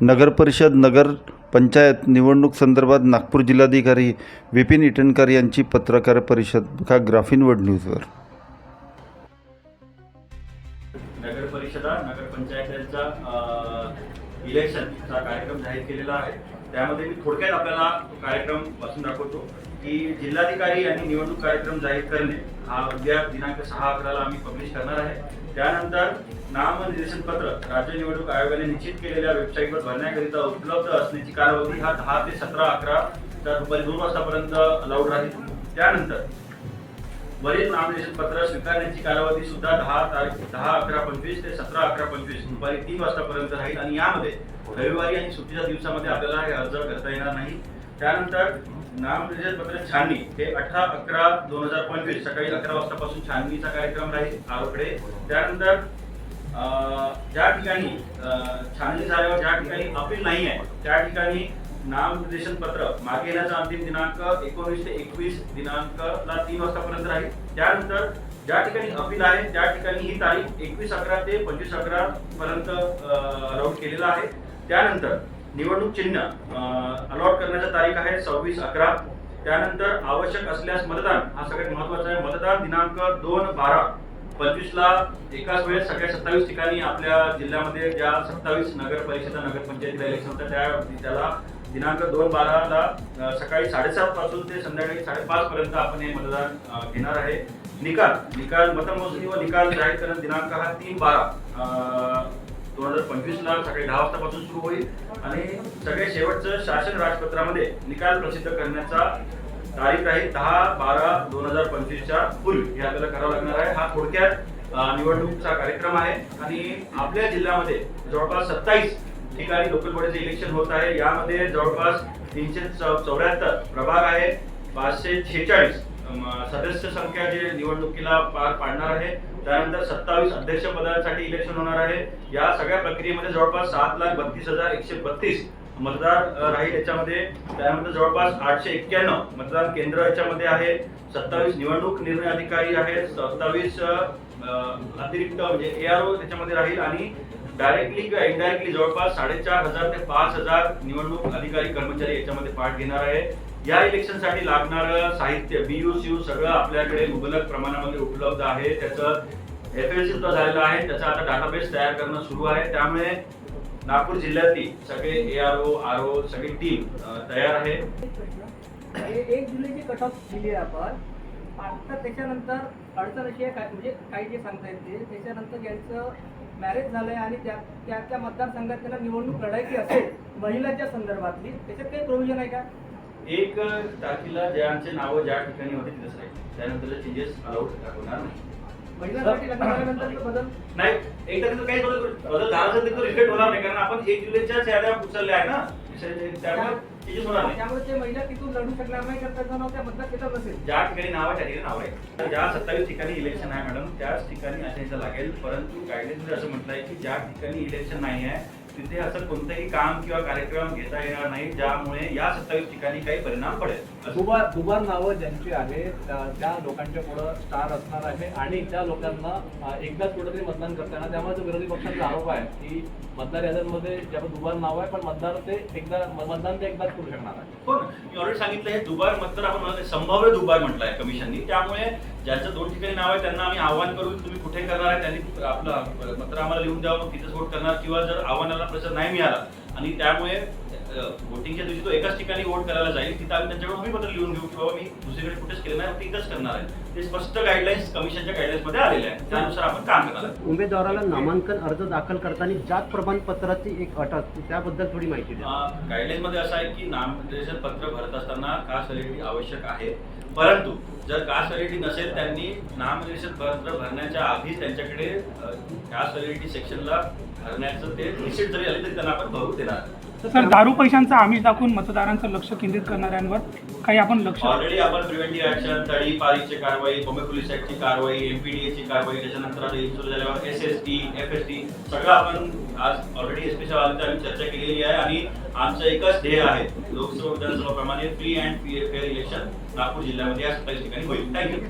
नगरपरिषद नगर पंचायत निवडणूक संदर्भात नागपूर जिल्हाधिकारी विपिन इटनकर यांची पत्रकार परिषद. बघा ग्राफीण वर्ल्ड न्यूजवर नगर परिषदा नगर इलेक्शनचा कार्यक्रम जाहीर केलेला आहे. त्यामध्ये मी थोडक्यात आपल्याला कार्यक्रम वाचून दाखवतो की जिल्हाधिकारी यांनी निवडणूक कार्यक्रम जाहीर करणे हा उद्या दिनांक सहा अकराला आम्ही पब्लिश करणार आहे. त्यानंतर नामनिर्देशन पत्र राज्य निवडणूक आयोगाने निश्चित केलेल्या वेबसाईटवर भरण्याकरिता उपलब्ध असण्याची कालावधी हा दहा ते सतरा अकरा तर दुपारी दोन वाजतापर्यंत अलाउड राहील. त्यानंतर वरील नामनिर्देशन पत्र स्वीकारण्याची कालावधी सुद्धा दहा तारीख दहा अकरा पंचवीस ते सतरा अकरा पंचवीस दुपारी तीन वाजतापर्यंत राहील. आणि यामध्ये रविवारी आणि सुट्टीच्या दिवसामध्ये आपल्याला हे अर्ज करता येणार नाही. त्यानंतर नामनिर्देशन पत्र छाननी हे अठरा अकरा दोन हजार पंचवीस सकाळी अकरा वाजतापासून छाननीचा कार्यक्रम राहील आरोकडे त्यानंतर अं, ज्या ठिकाणी छाननी झाल्यावर ज्या ठिकाणी अपील नाही आहे त्या ठिकाणी नामनिर्देशन पत्र मागे येण्याचा अंतिम दिनांक एकोणीस ते एकवीस दिनांकला तीन वाजतापर्यंत राहील. त्यानंतर ज्या ठिकाणी अपील आहे त्या ठिकाणी ही तारीख एकवीस अकरा ते पंचवीस अकरा पर्यंत राऊंड केलेला आहे. त्यानंतर निवडणूक चिन्ह अलॉट करण्याची तारीख आहे सव्वीस अकरा. त्यानंतर आवश्यक असल्यास मतदान हा सगळ्यात महत्त्वाचा आहे. मतदान दिनांक दोन बारा. पंचवीसला एकाच वेळेस सगळ्या सत्तावीस ठिकाणी आपल्या जिल्ह्यामध्ये ज्या सत्तावीस नगर परिषदा नगर इलेक्शन होतं त्या त्याला दिनांक दोन बाराला सकाळी साडेसात पासून ते संध्याकाळी साडेपाच पर्यंत आपण हे मतदान घेणार आहे. निकाल निकाल मतमोजणी व निकाल जाहीर करण दिनांक हा तीन बारा. दोन हजार पंचवीसला सकाळी दहा वाजतापासून सुरू होईल. आणि सगळे शेवटचं शासन राजपत्रामध्ये निकाल प्रसिद्ध करण्याचा तारीख आहे दहा बारा दोन हजार पंचवीसच्या पूर्वी. हे आपल्याला करावं लागणार आहे. हा थोडक्यात निवडणूकचा कार्यक्रम आहे. आणि आपल्या जिल्ह्यामध्ये जवळपास सत्तावीस ठिकाणी लोकल बॉडीचे इलेक्शन होत आहे. यामध्ये जवळपास तीनशे चौऱ्याहत्तर प्रभाग आहे. पाचशे शेहेचाळीस सदस्य संख्या जे निवडणुकीला पार पाडणार आहे त्यानंतर सत्तावीस अध्यक्ष पदासाठी इलेक्शन होणार आहे. या सगळ्या प्रक्रियेमध्ये जवळपास सात लाख बत्तीस हजार एकशे बत्तीस मतदार राहील याच्यामध्ये. त्यानंतर जवळपास आठशे एक्क्याण्णव मतदान केंद्र याच्यामध्ये आहे. सत्तावीस निवडणूक निर्णय अधिकारी आहेत. सत्तावीस अतिरिक्त म्हणजे ए आर ओ त्याच्यामध्ये राहील आणि डायरेक्टली किंवा इनडायरेक्टली जवळपास साडेचार हजार ते पाच हजार निवडणूक अधिकारी कर्मचारी याच्यामध्ये पाठ घेणार आहे. या इलेक्शनसाठी लागणारं साहित्य बीयू सगळं आपल्याकडे मुबलक प्रमाणामध्ये उपलब्ध आहे. त्याचं एफ एल सुद्धा झालेलं आहे. त्याचा आता डाटाबेस तयार करणं सुरू आहे. त्यामुळे नागपूर जिल्ह्यातली सगळे A R O R O सगळी टीम तयार आहे. एक जुलैची कट ऑफ दिली आहे आपण. आता त्याच्यानंतर अडचण अशी आहे काय म्हणजे काही जे सांगता येते त्याच्यानंतर ज्यांचं मॅरेज झालंय आणि त्या त्या त्या मतदारसंघात त्यांना निवडणूक लढायची असेल महिलाच्या संदर्भातली त्याच्यात काही प्रोव्हिजन आहे का? एक तारखेला ज्यांचे नावं ज्या ठिकाणी होते तिथेच राहील त्यानंतर चेंजेस अलाउड होणार नाही. महिलांसाठी लग्न झाल्यानंतर बदल? नाही एकदा तिथं काही बदल बदल झाला असेल तर रिग्रेट होणार नाही कारण आपण एक जुलैच्याच याद्या उचलल्या आहे ना. त्यामुळे चेंजेस होणार नाही. त्यामुळे ते महिला तिथून लढू शकणार नाही कारण त्याचं नाव त्या ज्या ठिकाणी नाव आहे त्या ठिकाणी नाव आहे. ज्या सत्तावीस ठिकाणी इलेक्शन आहे मॅडम त्याच ठिकाणी असायचं लागेल. परंतु गायडन्समध्ये असं म्हटलं आहे की ज्या ठिकाणी इलेक्शन नाही आहे तिथे असं कोणतंही काम किंवा कार्यक्रम घेता येणार नाही ज्यामुळे या सत्तावीस ठिकाणी काही परिणाम पडेल. दुबार दुबार नावं ज्यांची आहेत त्या- लोकांच्या पुढं स्टार असणार आहे आणि त्या लोकांना एकदाच कुठेतरी मतदान करताना त्यामुळे जो विरोधी पक्षांचा आरोप आहे की मतदार याद्यांमध्ये ज्याचं दुबार नाव आहे पण मतदार ते एकदा मतदान ते एकदाच करू शकणार आहे. हो ना. मी ऑलरेडी सांगितलं हे दुबार मतदार आपण संभाव्य दुबार म्हटलं आहे कमिशननी त्यामुळे ज्यांचं दोन ठिकाणी नाव आहे त्यांना आम्ही आव्हान करू की तुम्ही कुठे करणार आहे त्यांनी आपलं पत्र आम्हाला लिहून द्यावं मग तिथेच वोट करणार. किंवा जर आव्हानाला प्रचार नाही मिळाला आणि त्यामुळे वोटिंगच्या दिवशी तो एकाच ठिकाणी वोट करायला जाईल. तिथं आम्ही त्यांच्याकडून आम्ही पत्र लिहून घेऊ की बाबा मी दुसरीकडे कुठेच केलं नाही फक्त इथंच करणार आहे. ते स्पष्ट गाईडलाईन्स कमिशनच्या गाईडलाईन्समध्ये आलेले आहे त्यानुसार आपण काम करणार आहे उमेदवाराला नामांकन अर्ज दाखल करताना जात प्रमाणपत्राची एक अट असते त्याबद्दल थोडी माहिती द्या. गाईडलाईन मध्ये असं आहे की नामनिर्देशन पत्र भरत असताना कास्ट व्हॅलिडिटी आवश्यक आहे. परंतु जर कास्ट व्हॅलिडिटी नसेल त्यांनी नामनिर्देशन पत्र भरण्याच्या आधी त्यांच्याकडे कास्ट व्हॅलिडिटी सेक्शनला भरण्याचं ते रिसिट जरी आली तरी त्यांना आपण भरू देणार सर दारू पैशांचा आमिष दाखवून मतदारांचं लक्ष केंद्रित करणाऱ्यांवर काही आपण लक्ष ऑलरेडी आपण प्रिव्हेंटिव्ह ऍक्शन तडी पारीची कारवाई बॉम्बे पोलीस ऍक्टची कारवाई एमपीडीएची कारवाई त्याच्यानंतर आता इन्शुर झाल्यावर S S T F S T सगळं आपण आज ऑलरेडी एस पी साहेबांची आम्ही चर्चा केलेली आहे आणि आमचं एकच ध्येय आहे. लोकसभा विधानसभा प्रमाणे free and fair election Nagpur जिल्ह्यामध्ये या सत्तावीस ठिकाणी होईल. थँक्यू